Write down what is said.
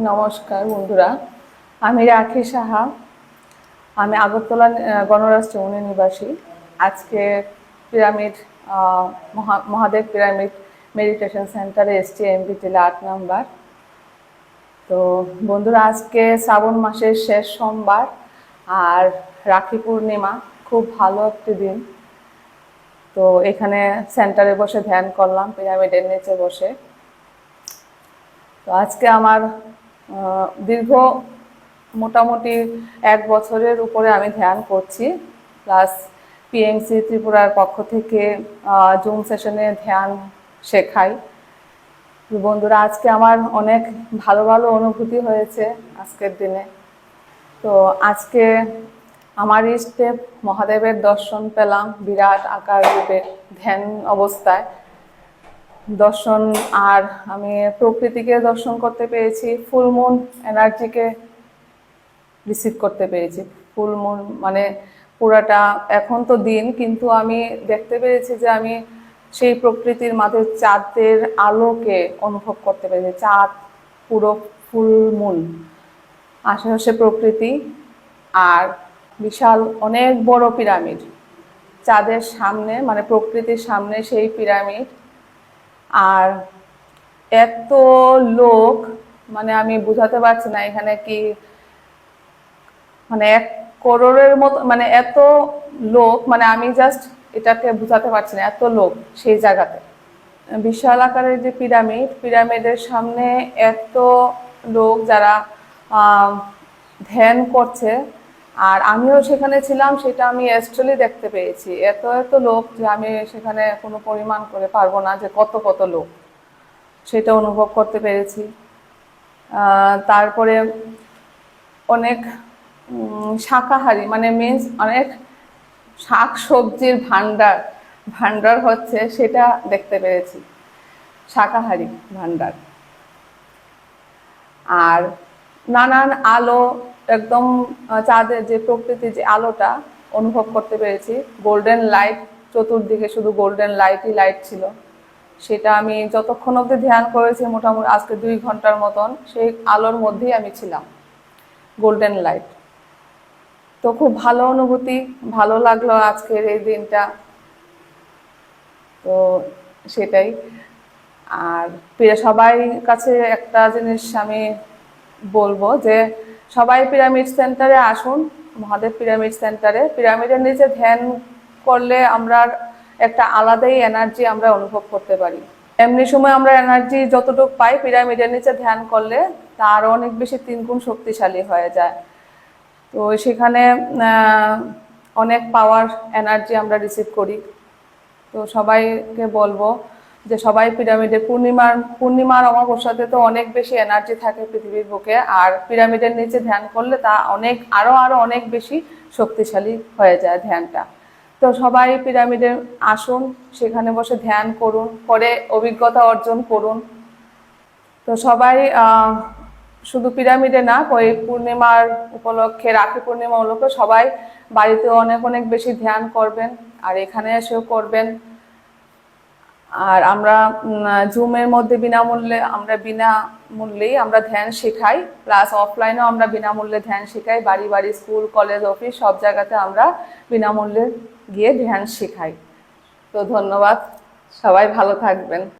নমস্কার বন্ধুরা। আমি রাখি সাহা। আমি আগরতলা গণরাষ্ট্র উনি নিবাসী। আজকে পিরামিড মহা- মহাদেব পিরামিড মেডিটেশন সেন্টারে এসছি এমবি জেলা আট নাম্বার। তো বন্ধুরা, আজকে শ্রাবণ মাসের শেষ সোমবার আর রাখি পূর্ণিমা, খুব ভালো একটি দিন। তো এখানে সেন্টারে বসে ধ্যান করলাম, পিরামিডের নিচে বসে। তো আজকে আমার দীর্ঘ মোটামুটি এক বছরের উপরে আমি ধ্যান করছি। প্লাস পিএমসি ত্রিপুরার পক্ষ থেকে জুম সেশনে ধ্যান শেখাই। বন্ধুরা, আজকে আমার অনেক ভালো ভালো অনুভূতি হয়েছে আজকের দিনে। তো আজকে আমার স্টেপ মহাদেবের দর্শন পেলাম বিরাট আকার রূপে ধ্যান অবস্থায়। দর্শন আর আমি প্রকৃতিকে দর্শন করতে পেরেছি ফুল মুন এনার্জিকে রিসিভ করতে পেরেছি। ফুল মুন পুরাটা এখন তো দিন, কিন্তু আমি দেখতে পেরেছি যে আমি সেই প্রকৃতির মাঝে চাঁদের আলোকে অনুভব করতে পেরেছি। চাঁদ পুরো ফুল মুন আশেপাশে প্রকৃতি আর বিশাল অনেক বড় পিরামিড। চাঁদের সামনে মানে প্রকৃতির সামনে সেই পিরামিড আর এত লোক মানে আমি বুঝাতে পারছি না এখানে কি মানে এক করোড়ের মতো মানে এত লোক মানে আমি জাস্ট এটাকে বুঝাতে পারছি না, এত লোক সেই জায়গাতে। বিশাল আকারের যে পিরামিড, পিরামিডের সামনে এত লোক যারা ধ্যান করছে আর আমিও সেখানে ছিলাম, সেটা আমি অ্যাকচুয়ালি দেখতে পেয়েছি। এত এত লোক যে আমি সেখানে কোনো পরিমাণ করে পারব না যে কত কত লোক। সেটা অনুভব করতে পেরেছি। তারপরে অনেক শাকাহারি মানে মিন্স অনেক শাক সবজির ভান্ডার ভান্ডার হচ্ছে সেটা দেখতে পেরেছি। শাকাহারি ভান্ডার আর নানান আলো একদম চাঁদের যে প্রকৃতির যে আলোটা অনুভব করতে পেরেছি। গোল্ডেন লাইট চতুর্দিকে শুধু গোল্ডেন লাইটই লাইট ছিল। সেটা আমি যতক্ষণ অবধি ধ্যান করেছি, মোটামুটি আজকে দুই ঘণ্টার মতন, সেই আলোর মধ্যেই আমি ছিলাম। গোল্ডেন লাইট তো খুব ভালো অনুভূতি, ভালো লাগল আজকের এই দিনটা। তো সেটাই। আর সবাই কাছে একটা জিনিস আমি বলব যে সবাই পিরামিড সেন্টারে আসুন, মহাদেব পিরামিড সেন্টারে পিরামিডের নিচে ধ্যান করলে আমরা একটা আলাদাই এনার্জি আমরা অনুভব করতে পারি। এমনি সময় আমরা এনার্জি যতটুকু পাই পিরামিডের নিচে ধ্যান করলে তা আরও অনেক বেশি তিনগুণ শক্তিশালী হয়ে যায়। তো সেখানে অনেক পাওয়ার এনার্জি আমরা রিসিভ করি। তো সবাইকে বলব যে সবাই পিরামিডে পূর্ণিমার পূর্ণিমার অমাবস্যাতে তো অনেক বেশি এনার্জি থাকে পৃথিবীর বুকে। আর পিরামিডের নিচে ধ্যান করলে তা অনেক, আরও আরও অনেক বেশি শক্তিশালী হয়ে যায় ধ্যানটা। তো সবাই পিরামিডে আসুন, সেখানে বসে ধ্যান করুন, করে অভিজ্ঞতা অর্জন করুন। তো সবাই শুধু পিরামিডে না, ওই পূর্ণিমার উপলক্ষে, রাখি পূর্ণিমা উপলক্ষে সবাই বাড়িতে অনেক অনেক বেশি ধ্যান করবেন। আর এখানে এসেও করবেন। আর আমরা জুমের মধ্যে বিনামূল্যে, আমরা বিনামূল্যেই আমরা ধ্যান শেখাই প্লাস অফলাইনেও আমরা বিনামূল্যে ধ্যান শেখাই, বাড়ি বাড়ি স্কুল কলেজ অফিস সব জায়গাতে আমরা বিনামূল্যে গিয়ে ধ্যান শেখাই। তো ধন্যবাদ, সবাই ভালো থাকবেন।